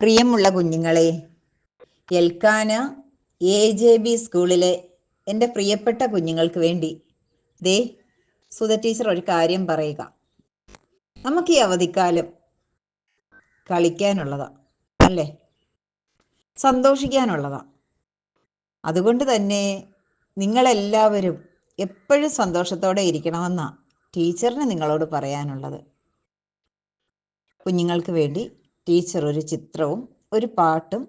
പ്രിയമുള്ള കുഞ്ഞുങ്ങളെ Elkanah A J B സ്കൂളിലെ എന്റെ പ്രിയപ്പെട്ട കുഞ്ഞുങ്ങൾക്ക് വേണ്ടി ദേ സുധ ടീച്ചർ ഒരു കാര്യം പറയുക. നമുക്ക് ഈ അവധിക്കാലം കളിക്കാനുള്ളതാ അല്ലേ? സന്തോഷിക്കാനുള്ളതാ. അതുകൊണ്ട് തന്നെ നിങ്ങളെല്ലാവരും എപ്പോഴും സന്തോഷത്തോടെ ഇരിക്കണമെന്നാണ് ടീച്ചറിന് നിങ്ങളോട് പറയാനുള്ളത്. കുഞ്ഞുങ്ങൾക്ക് വേണ്ടി ടീച്ചർ ഒരു ചിത്രവും ഒരു പാട്ടും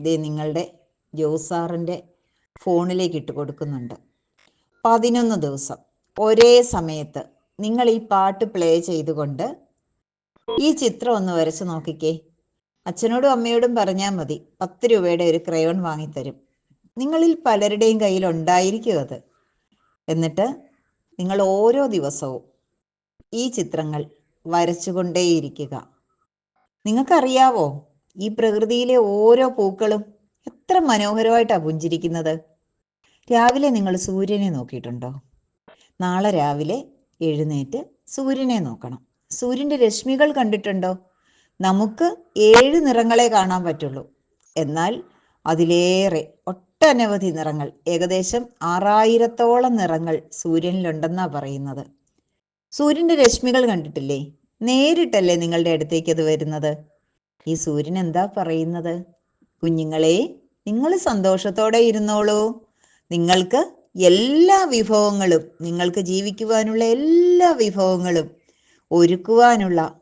ദേ നിങ്ങളുടെ ജോസാറിന്റെ ഫോണിലേക്ക് ഇട്ട് കൊടുക്കുന്നുണ്ട്. പതിനൊന്ന് ദിവസം. ഒരേ സമയത്ത് നിങ്ങൾ ഈ പാട്ട് പ്ലേ ചെയ്തുകൊണ്ട് ഈ ചിത്രം ഒന്ന് വരച്ച് നോക്കിക്കേ. അച്ഛനോടും അമ്മയോടും പറഞ്ഞാൽ മതി പത്ത് രൂപയുടെ ഒരു ക്രയോൺ വാങ്ങിത്തരും. നിങ്ങളിൽ പലരുടെയും കയ്യിൽ ഉണ്ടായിരിക്കും അത്. എന്നിട്ട് നിങ്ങൾ ഓരോ ദിവസവും ഈ ചിത്രങ്ങൾ വരച്ചുകൊണ്ടേയിരിക്കുക. നിങ്ങൾക്കറിയാവോ ഈ പ്രകൃതിയിലെ ഓരോ പൂക്കളും എത്ര മനോഹരമായിട്ടാണ് പുഞ്ചിരിക്കുന്നത്? രാവിലെ നിങ്ങൾ സൂര്യനെ നോക്കിയിട്ടുണ്ടോ? നാളെ രാവിലെ എഴുന്നേറ്റ് സൂര്യനെ നോക്കണം. സൂര്യന്റെ രശ്മികൾ കണ്ടിട്ടുണ്ടോ? നമുക്ക് ഏഴ് നിറങ്ങളെ കാണാൻ പറ്റുള്ളൂ. എന്നാൽ അതിലേറെ ഒട്ടനവധി നിറങ്ങൾ ഏകദേശം ആറായിരത്തോളം നിറങ്ങൾ സൂര്യനിലുണ്ടെന്നാ പറയുന്നത്. സൂര്യന്റെ രശ്മികൾ കണ്ടിട്ടില്ലേ? നേരിട്ടല്ലേ നിങ്ങളുടെ അടുത്തേക്ക് അത് വരുന്നത്? ഈ സൂര്യൻ എന്താ പറയുന്നത്? കുഞ്ഞുങ്ങളെ നിങ്ങൾ സന്തോഷത്തോടെ ഇരുന്നോളൂ. നിങ്ങൾക്ക് എല്ലാ വിഭവങ്ങളും നിങ്ങൾക്ക് ജീവിക്കുവാനുള്ള എല്ലാ വിഭവങ്ങളും ഒരുക്കുവാനുള്ള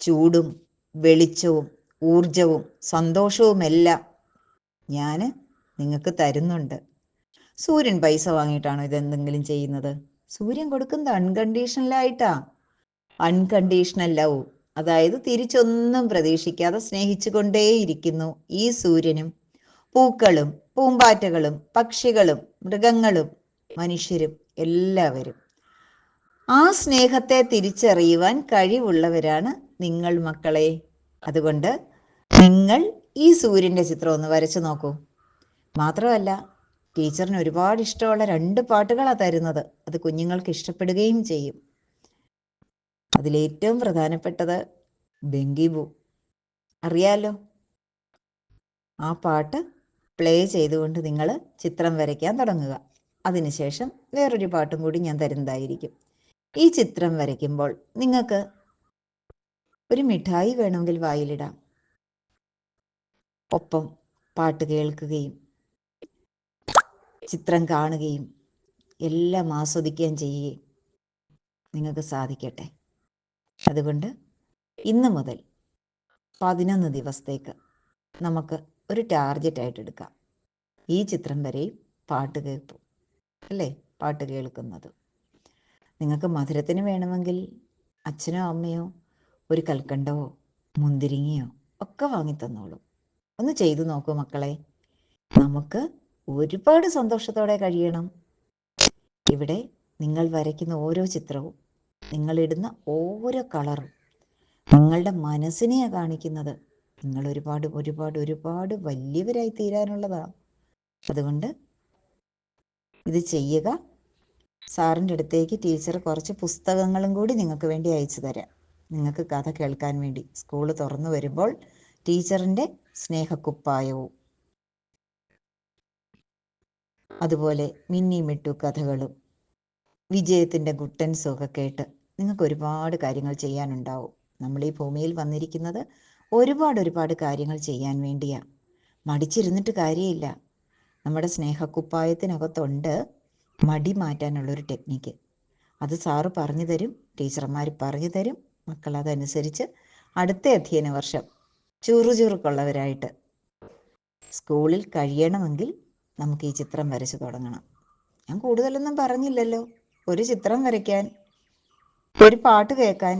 ചൂടും വെളിച്ചവും ഊർജവും സന്തോഷവുമെല്ലാം ഞാൻ നിങ്ങൾക്ക് തരുന്നുണ്ട്. സൂര്യൻ പൈസ വാങ്ങിയിട്ടാണോ ഇതെന്തെങ്കിലും ചെയ്യുന്നത്? സൂര്യൻ കൊടുക്കുന്നത് അൺകണ്ടീഷണലായിട്ടാ അൺകണ്ടീഷണൽ ലവ്. അതായത് തിരിച്ചൊന്നും പ്രതീക്ഷിക്കാതെ സ്നേഹിച്ചുകൊണ്ടേയിരിക്കുന്നു ഈ സൂര്യനും. പൂക്കളും പൂമ്പാറ്റകളും പക്ഷികളും മൃഗങ്ങളും മനുഷ്യരും എല്ലാവരും. ആ സ്നേഹത്തെ തിരിച്ചറിയുവാൻ കഴിവുള്ളവരാണ് നിങ്ങൾ മക്കളെ. അതുകൊണ്ട് നിങ്ങൾ ഈ സൂര്യന്റെ ചിത്രം ഒന്ന് വരച്ചു നോക്കൂ. മാത്രമല്ല ടീച്ചറിന് ഒരുപാട് ഇഷ്ടമുള്ള രണ്ട് പാട്ടുകളാണ് തരുന്നത്. അത് കുഞ്ഞുങ്ങൾക്ക് ഇഷ്ടപ്പെടുകയും ചെയ്യും. അതിലേറ്റവും പ്രധാനപ്പെട്ടത് ബെങ്കിബു അറിയാലോ? ആ പാട്ട് പ്ലേ ചെയ്തുകൊണ്ട് നിങ്ങൾ ചിത്രം വരയ്ക്കാൻ തുടങ്ങുക. അതിനുശേഷം വേറൊരു പാട്ടും കൂടി ഞാൻ തരുന്നതായിരിക്കും. ഈ ചിത്രം വരയ്ക്കുമ്പോൾ നിങ്ങൾക്ക് ഒരു മിഠായി വേണമെങ്കിൽ വായിലിടാം. ഒപ്പം പാട്ട് കേൾക്കുകയും ചിത്രം കാണുകയും എല്ലാം ആസ്വദിക്കുകയും ചെയ്യുകയും നിങ്ങൾക്ക് സാധിക്കട്ടെ. അതുകൊണ്ട് ഇന്ന് മുതൽ പതിനൊന്ന് ദിവസത്തേക്ക് നമുക്ക് ഒരു ടാർഗറ്റ് ആയിട്ട് എടുക്കാം. ഈ ചിത്രം വരെയും പാട്ട് കേൾപ്പും അല്ലേ? പാട്ട് കേൾക്കുന്നത്. നിങ്ങൾക്ക് മധുരത്തിന് വേണമെങ്കിൽ അച്ഛനോ അമ്മയോ ഒരു കൽക്കണ്ടവോ മുന്തിരിങ്ങയോ ഒക്കെ വാങ്ങിത്തന്നോളൂ ഒന്ന് ചെയ്തു നോക്കൂ മക്കളെ. നമുക്ക് ഒരുപാട് സന്തോഷത്തോടെ കഴിയണം. ഇവിടെ നിങ്ങൾ വരയ്ക്കുന്ന ഓരോ ചിത്രവും നിങ്ങളിടുന്ന ഓരോ കളറും നിങ്ങളുടെ മനസ്സിനെയാണ് കാണിക്കുന്നത്. നിങ്ങൾ ഒരുപാട് ഒരുപാട് ഒരുപാട് വലിയവരായി തീരാനുള്ളതാണ് അതുകൊണ്ട് ഇത് ചെയ്യുക. സാറിന്റെ അടുത്തേക്ക് ടീച്ചർ കുറച്ച് പുസ്തകങ്ങളും കൂടി നിങ്ങൾക്ക് വേണ്ടി അയച്ചു തരാം. നിങ്ങൾക്ക് കഥ കേൾക്കാൻ വേണ്ടി. സ്കൂൾ തുറന്നു വരുമ്പോൾ ടീച്ചറിന്റെ സ്നേഹക്കുപ്പായവും. അതുപോലെ മിന്നി മിട്ടു കഥകളും. വിജയത്തിന്റെ ഗുട്ടൻസും ഒക്കെ കേട്ട് നിങ്ങൾക്ക് ഒരുപാട് കാര്യങ്ങൾ ചെയ്യാനുണ്ടാവും. നമ്മൾ ഈ ഭൂമിയിൽ വന്നിരിക്കുന്നത് ഒരുപാട് ഒരുപാട് കാര്യങ്ങൾ ചെയ്യാൻ വേണ്ടിയാണ് മടിച്ചിരുന്നിട്ട് കാര്യമില്ല. നമ്മുടെ സ്നേഹക്കുപ്പായത്തിനകത്തുണ്ട് മടി മാറ്റാനുള്ളൊരു ടെക്നിക്ക്. അത് സാറ് പറഞ്ഞു തരും ടീച്ചർമാർ പറഞ്ഞു തരും മക്കൾ അതനുസരിച്ച് അടുത്ത അധ്യയന വർഷം ചുറുചുറുക്കുള്ളവരായിട്ട്. സ്കൂളിൽ കഴിയണമെങ്കിൽ നമുക്ക് ഈ ചിത്രം വരച്ചു തുടങ്ങണം. ഞാൻ കൂടുതലൊന്നും പറഞ്ഞില്ലല്ലോ. ഒരു ചിത്രം വരയ്ക്കാൻ ഒരു പാട്ട് കേൾക്കാൻ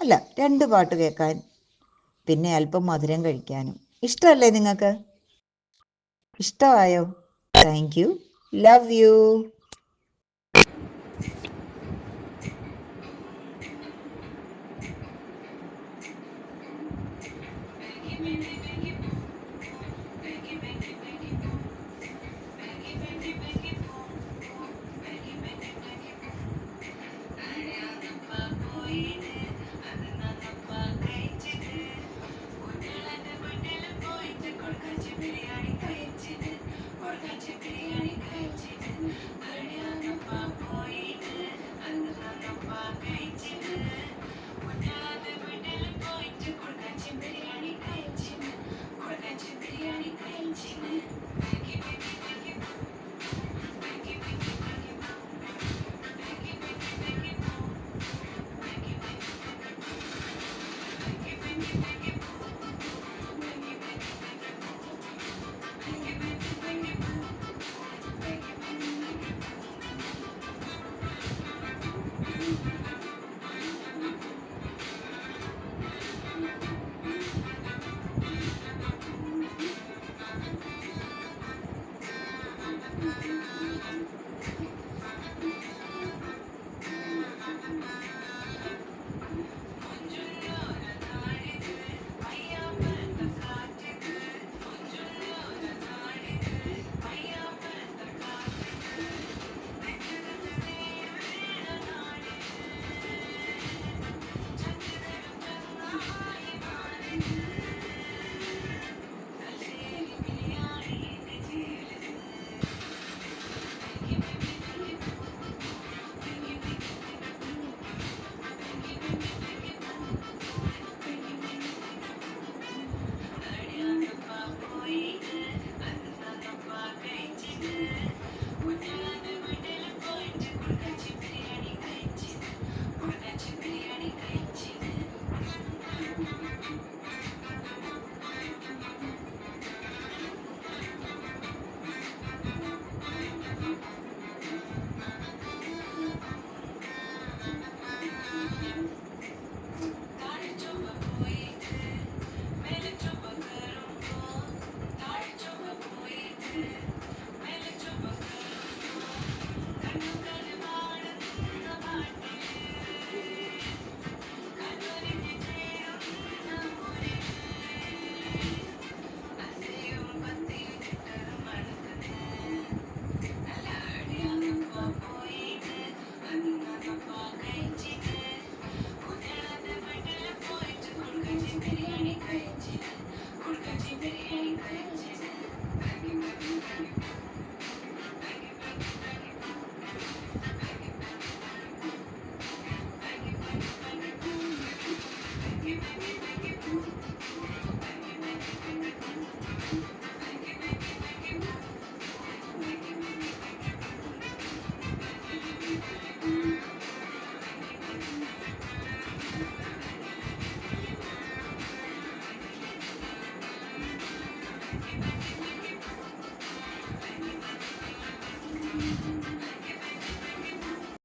അല്ല രണ്ട് പാട്ട് കേൾക്കാൻ പിന്നെ അല്പം മധുരം കഴിക്കാനും. ഇഷ്ടമല്ലേ നിങ്ങൾക്ക്? ഇഷ്ടമായോ? Thank you love you